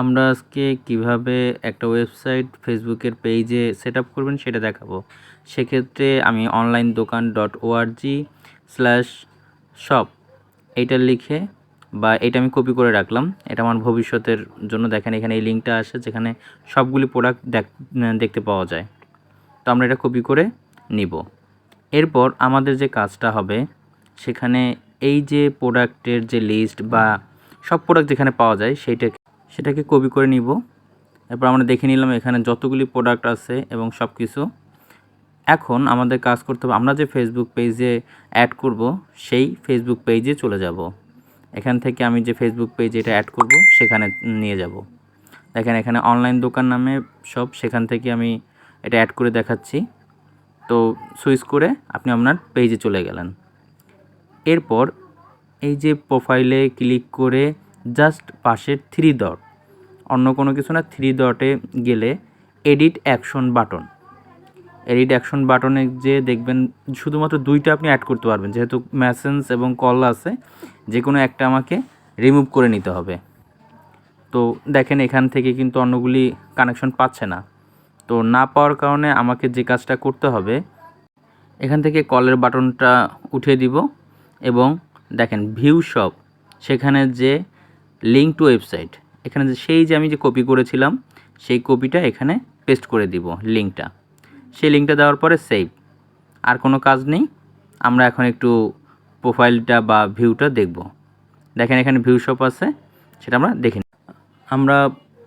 আমরা আজকে কীভাবে একটা ওয়েবসাইট ফেসবুকের পেজে সেট আপ করবেন সেটা দেখাবো। সেক্ষেত্রে আমি অনলাইন দোকান ডট ওআরজি স্ল্যাশ শপ এইটা লিখে বা এটা আমি কপি করে রাখলাম। এটা আমার ভবিষ্যতের জন্য। দেখেন এখানে এই লিঙ্কটা আসে যেখানে সবগুলি প্রোডাক্ট দেখতে পাওয়া যায়। তো আমরা এটা কপি করে নিব। এরপর আমাদের যে কাজটা হবে, সেখানে এই যে প্রোডাক্টের যে লিস্ট বা সব প্রোডাক্ট যেখানে পাওয়া যায় সেইটা সেটাকে কপি করে নিব। এরপর আমরা দেখে নিলাম এখানে যতগুলি প্রোডাক্ট আছে এবং সব কিছু এখন আমাদের কাজ করতে হবে, আমরা যে ফেসবুক পেজে অ্যাড করব, সেই ফেসবুক পেজে চলে যাব। এখান থেকে আমি যে ফেসবুক পেজে এটা অ্যাড করব, সেখানে নিয়ে যাব। দেখেন এখানে অনলাইন দোকান নামে সব, সেখান থেকে আমি এটা অ্যাড করে দেখাচ্ছি। তো সুইচ করে আপনি আপনার পেজে চলে গেলেন। এরপর এই যে প্রোফাইলে ক্লিক করে জাস্ট পাশের থ্রি ডট অন্য কোনো কিছু না থ্রি ডটে গেলে edit action button edit action বাটনে যে দেখবেন শুধুমাত্র দুইটা আপনি অ্যাড করতে পারবেন, যেহেতু মেসেঞ্জ এবং কল আছে যে কোনো একটা আমাকে রিমুভ করে নিতে হবে। তো দেখেন এখান থেকে কিন্তু অন্যগুলি কানেকশন পাচ্ছে না। তো না পাওয়ার কারণে আমাকে যে কাজটা করতে হবে, এখান থেকে কলের বাটনটা উঠিয়ে দিব এবং দেখেন ভিউ শপ সেখানে যে লিঙ্ক টু ওয়েবসাইট এখানে যে সেই যে আমি যে কপি করেছিলাম, সেই কপিটা এখানে পেস্ট করে দিব লিঙ্কটা। সেই লিঙ্কটা দেওয়ার পরে সেভ আর কোনো কাজ নেই। আমরা এখন একটু প্রোফাইলটা বা ভিউটা দেখব। দেখেন এখানে ভিউ শপ আছে, সেটা আমরা দেখে। আমরা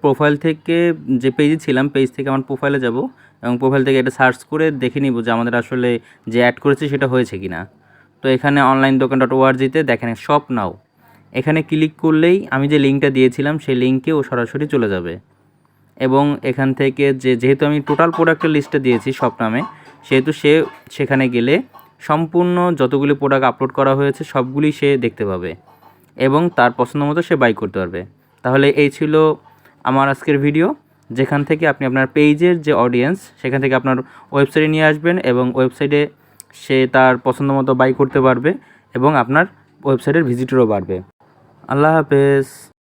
প্রোফাইল থেকে যে পেজে ছিলাম পেজ থেকে আমার প্রোফাইলে যাব এবং প্রোফাইল থেকে এটা সার্চ করে দেখে নিব যে আমাদের আসলে যে অ্যাড করেছি সেটা হয়েছে কি না তো এখানে অনলাইন দোকান ডট ওআরজিতে দেখেন শপ নাও এখানে ক্লিক করলেই আমি যে লিঙ্কটা দিয়েছিলাম, সেই লিঙ্কে ও সরাসরি চলে যাবে। এবং এখান থেকে যে, যেহেতু আমি টোটাল প্রোডাক্টের লিস্টটা দিয়েছি সব নামে, সেহেতু সে, সেখানে গেলে সম্পূর্ণ যতগুলি প্রোডাক্ট আপলোড করা হয়েছে, সবগুলি সে দেখতে পাবে। এবং তার পছন্দ মতো সে বাই করতে পারবে। তাহলে এই ছিল আমার আজকের ভিডিও যেখান থেকে আপনি আপনার পেজের যে অডিয়েন্স সেখান থেকে আপনার ওয়েবসাইটে নিয়ে আসবেন এবং ওয়েবসাইটে সে তার পছন্দ মতো বাই করতে পারবে এবং আপনার ওয়েবসাইটের ভিজিটরও বাড়বে। আল্লাহ হাফেজ।